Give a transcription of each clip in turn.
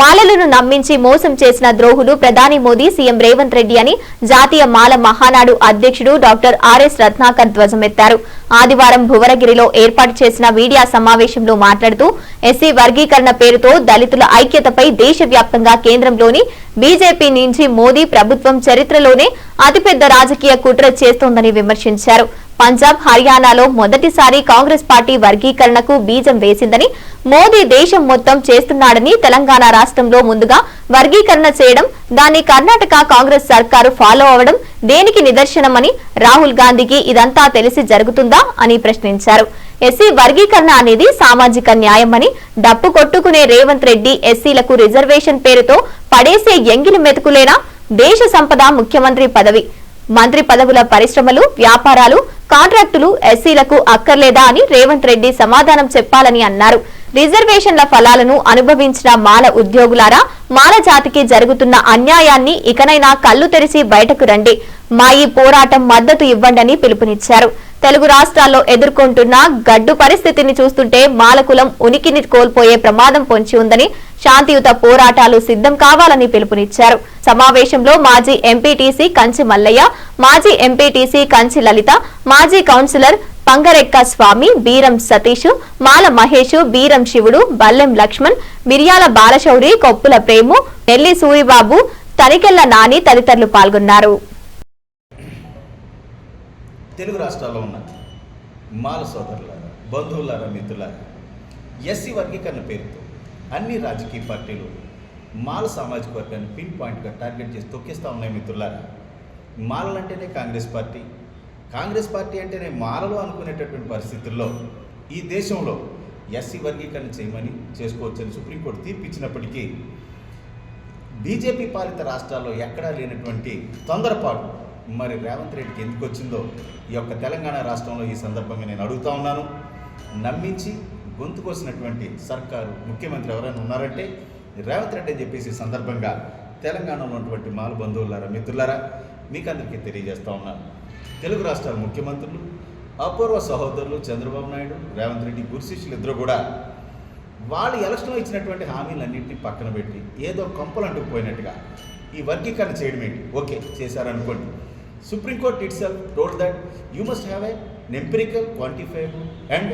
మాలలను నమ్మించి మోసం చేసిన ద్రోహులు ప్రధాని మోదీ సీఎం రేవంత్ రెడ్డి అని జాతీయ మాల మహానాడు అధ్యక్షుడు డాక్టర్ ఆర్ఎస్ రత్నాకర్ ధ్వజమెత్తారు. ఆదివారం భువనగిరిలో ఏర్పాటు చేసిన మీడియా సమావేశంలో మాట్లాడుతూ ఎస్సీ వర్గీకరణ పేరుతో దళితుల ఐక్యతపై దేశవ్యాప్తంగా కేంద్రంలోని బీజేపీ నుంచి మోదీ ప్రభుత్వం చరిత్రలోనే అతిపెద్ద రాజకీయ కుట్ర చేస్తోందని విమర్శించారు. పంజాబ్ హర్యానాలో మొదటిసారి కాంగ్రెస్ పార్టీ వర్గీకరణకు బీజం వేసిందని మోదీ దేశం మొత్తం చేస్తున్నాడని తెలంగాణ రాష్ట్రంలో ముందుగా వర్గీకరణ చేయడం దాన్ని కర్ణాటక కాంగ్రెస్ సర్కారు ఫాలో అవడం దేనికి నిదర్శనమని రాహుల్ గాంధీకి ఇదంతా తెలిసి జరుగుతుందా అని ప్రశ్నించారు. ఎస్సీ వర్గీకరణ అనేది సామాజిక న్యాయమని డప్పు కొట్టుకునే రేవంత్ రెడ్డి ఎస్సీలకు రిజర్వేషన్ పేరుతో పడేసే ఎంగిలి మెతుకులేనా? దేశ సంపద ముఖ్యమంత్రి పదవి. మంత్రి పదవుల పరిశ్రమలు వ్యాపారాలు కాంట్రాక్టులు ఎస్సీలకు అక్కర్లేదా అని రేవంత్ రెడ్డి సమాధానం చెప్పాలని అన్నారు. రిజర్వేషన్ల ఫలాలను అనుభవించిన మాల ఉద్యోగులారా మాల జాతికి జరుగుతున్న అన్యాయాన్ని ఇకనైనా కళ్ళు తెరిచి బయటకు రండి. మా ఈ పోరాటం మద్దతు ఇవ్వండని పిలుపునిచ్చారు. తెలుగు రాష్ట్రాల్లో ఎదుర్కొంటున్న గడ్డు పరిస్థితిని చూస్తుంటే మాలకులం ఉనికిని కోల్పోయే ప్రమాదం పొంచి ఉందని శాంతియుత పోరాటాలు సిద్ధం కావాలని పిలుపునిచ్చారు. సమావేశంలో మాజీ ఎంపీటీసీ కంచి మల్లయ్య మాజీ ఎంపీటీసీ కంచి లలిత మాజీ కౌన్సిలర్ పంగరెక్క స్వామి బీరం సతీష్ మాల మహేష్ బీరం శివుడు బల్లెం లక్ష్మణ్ మిర్యాల బాలశౌరి కొప్పుల ప్రేము నెల్లి సూరిబాబు తనికెళ్ళ నాని తదితరులు పాల్గొన్నారు. తెలుగు రాష్ట్రాల్లో ఉన్న మాల సోదరులారా బంధువులారా మిత్రులారా ఎస్సీ వర్గీకరణ పేరుతో అన్ని రాజకీయ పార్టీలు మాల సామాజిక వర్గాన్ని పిన్ పాయింట్గా టార్గెట్ చేసి తొక్కిస్తూ ఉన్నాయి మిత్రులారా. మాలలంటేనే కాంగ్రెస్ పార్టీ. కాంగ్రెస్ పార్టీ అంటేనే మాలలు అనుకునేటటువంటి పరిస్థితుల్లో ఈ దేశంలో ఎస్సీ వర్గీకరణ చేయమని చేసుకోవచ్చని సుప్రీంకోర్టు తీర్పు ఇచ్చినప్పటికీ బీజేపీ పాలిత రాష్ట్రాల్లో ఎక్కడా లేనటువంటి తొందరపాటు మరి రేవంత్ రెడ్డికి ఎందుకు వచ్చిందో ఈ యొక్క తెలంగాణ రాష్ట్రంలో ఈ సందర్భంగా నేను అడుగుతా ఉన్నాను. నమ్మించి గొంతుకొచ్చినటువంటి సర్కారు ముఖ్యమంత్రి ఎవరైనా ఉన్నారంటే రేవంత్ రెడ్డి అని చెప్పేసి సందర్భంగా తెలంగాణలో ఉన్నటువంటి మాల బంధువులారా మిత్రులారా మీకు అందరికీ తెలియజేస్తా ఉన్నాను తెలుగు రాష్ట్రాల ముఖ్యమంత్రులు అపూర్వ సహోదరులు చంద్రబాబు నాయుడు రేవంత్ రెడ్డి గురుశిష్యులు ఇద్దరు కూడా వాళ్ళు ఎలక్షన్లో ఇచ్చినటువంటి హామీలన్నింటినీ పక్కన పెట్టి ఏదో కొంపలు అంటుకుపోయినట్టుగా ఈ వర్గీకరణ చేయడం ఏంటి? ఓకే చేశారనుకోండి. Supreme court itself told that you must have a empirical quantifiable and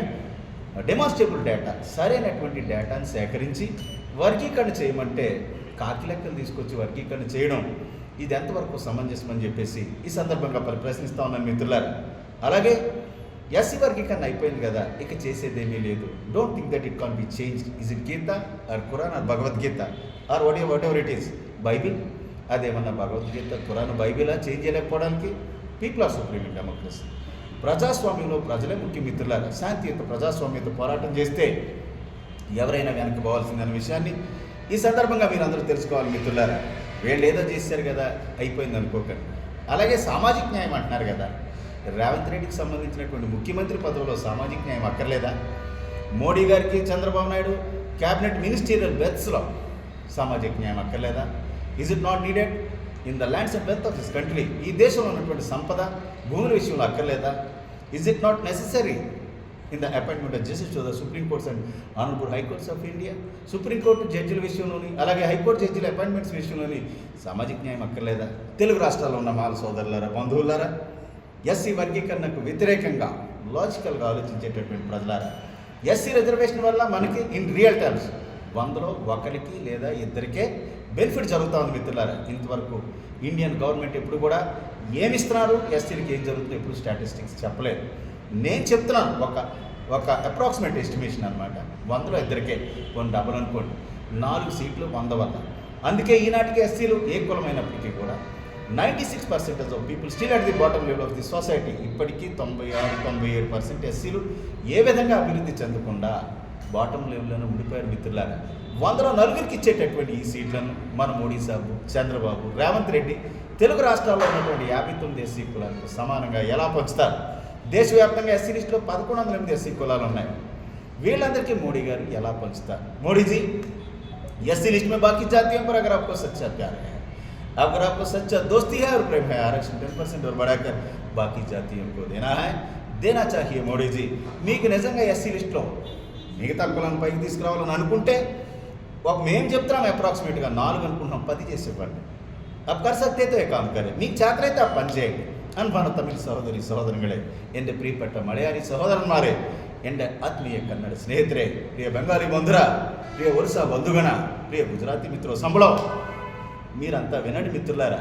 demonstrable data సరైనటువంటి డేటాను సేకరించి వర్గీకరణ చేయమంటే కాకి లెక్కలు తీసుకొచ్చి వర్గీకరణ చేయడం ఇది ఎంతవరకు సమంజసం అని చెప్పేసి ఈ సందర్భంగా పరి ప్రశ్నిస్తా ఉన్నాను మిత్రులారు. అలాగే ఎస్సీ వర్గీకరణ అయిపోయింది కదా ఇక చేసేదేమీ లేదు. Don't think that it can be change is it Gita or Quran or Bhagavadgita or what whatever it is Bible అదేమన్నా భగవద్గీత ఖురాన్ బైబిలా change చేయలేకపోవడానికి people are supreme in democracy ప్రజాస్వామ్యంలో ప్రజలే ముఖ్య మిత్రులారా శాంతియుత ప్రజాస్వామ్యంతో పోరాటం చేస్తే ఎవరైనా వెనక్కి పోవాల్సిందన్న విషయాన్ని ఈ సందర్భంగా మీరు అందరూ తెలుసుకోవాలి మిత్రులారా. వీళ్ళు ఏదో చేశారు కదా అయిపోయింది అనుకోకండి. అలాగే సామాజిక న్యాయం అంటున్నారు కదా. రేవంత్ రెడ్డికి సంబంధించినటువంటి ముఖ్యమంత్రి పదవిలో సామాజిక న్యాయం అక్కర్లేదా? మోడీ గారికి చంద్రబాబు నాయుడు క్యాబినెట్ మినిస్టీరియల్ బెత్స్లో సామాజిక న్యాయం అక్కర్లేదా? Is it not needed in the lands and wealth of this country ఈ దేశంలో ఉన్నటువంటి సంపద భూముల విషయంలో అక్కర్లేదా? Is it not necessary in the appointment of justice to the supreme courts and honourable high courts of India supreme court జడ్జిల విషయంలోని అలాగే high court జడ్జిల appointments విషయంలోని సామాజిక న్యాయం అక్కర్లేదా? తెలుగు రాష్ట్రాల్లో ఉన్న మాల సోదరులారా బంధువులారా ఎస్సీ వర్గీకరణకు వ్యతిరేకంగా లాజికల్గా ఆలోచించేటటువంటి ప్రజలారా ఎస్సీ రిజర్వేషన్ వల్ల మనకి ఇన్ రియల్ టర్మ్స్ వందలో ఒకరికి లేదా ఇద్దరికే బెనిఫిట్ జరుగుతూ ఉంది మిత్రులారా. ఇంతవరకు ఇండియన్ గవర్నమెంట్ ఎప్పుడు కూడా ఏమి ఇస్తున్నారు ఎస్సీలకి ఏం జరుగుతుందో ఎప్పుడు స్టాటిస్టిక్స్ చెప్పలేదు. నేను చెప్తున్నాను ఒక ఒక అప్రాక్సిమేట్ ఎస్టిమేషన్ అనమాట వందలో ఇద్దరికే. కొన్ని డబల్ అనుకోండి. నాలుగు సీట్లు వంద వల్ల అందుకే ఈనాటికి ఎస్సీలు ఏ కులమైనప్పటికీ కూడా ninety six percentage of people still at the bottom level of the society ఇప్పటికీ తొంభై ఆరు తొంభై ఏడు పర్సెంట్ ఎస్సీలు ఏ విధంగా అభివృద్ధి చెందకుండా బాటమ్ లెవెల్లోనే ఉండిపోయారు మిత్రులారా వందలో నలుగురికి ఇచ్చేటటువంటి ఈ సీట్లను మన మోడీ సాబు చంద్రబాబు రేవంత్ రెడ్డి తెలుగు రాష్ట్రాల్లో ఉన్నటువంటి యాభై తొమ్మిది ఎస్సీ కులాలకు సమానంగా ఎలా పంచుతారు దేశవ్యాప్తంగా ఎస్సీ లిస్టులో పదకొండు వందల ఎనిమిది ఎస్సీ కులాలు ఉన్నాయి వీళ్ళందరికీ మోడీ గారు ఎలా పంచుతారు మోడీజీ एससी लिस्ट में बाकी जातियों पर अगर आपको सच्चा प्यार है अगर आपको सच्चा दोस्ती है और प्रेम है आरक्षण टेन परसेंट और बढ़ाकर बाकी जातियों को देना है దేనా చాహియే మోడీజీ మీకు నిజంగా ఎస్సీ లిస్ట్లో మిగతా కులాన్ని పైకి తీసుకురావాలని అనుకుంటే ఒక మేము చెప్తున్నాం అప్రాక్సిమేట్గా నాలుగు అనుకుంటున్నాం పది చేసేవాడిని ఇవ్వండి. అప్కర్ సత్యతో కాదు కానీ మీకు చేతనైతే ఆ పని చేయండి. അൻപാണ് തമിഴ് സഹോദരി ఎండే ప్రియపట్ట మలయాళి മലയാളി మారే ఎండే ఆత్మీయ కన్నడ స్నేహితురే ప్రియ బెంగాలీ బంధుర ప్రియ ఒరిసా బంధుగణ ప్రియ గుజరాతీ మిత్రుల సంబళం. మీరంతా వినండి మిత్రులారా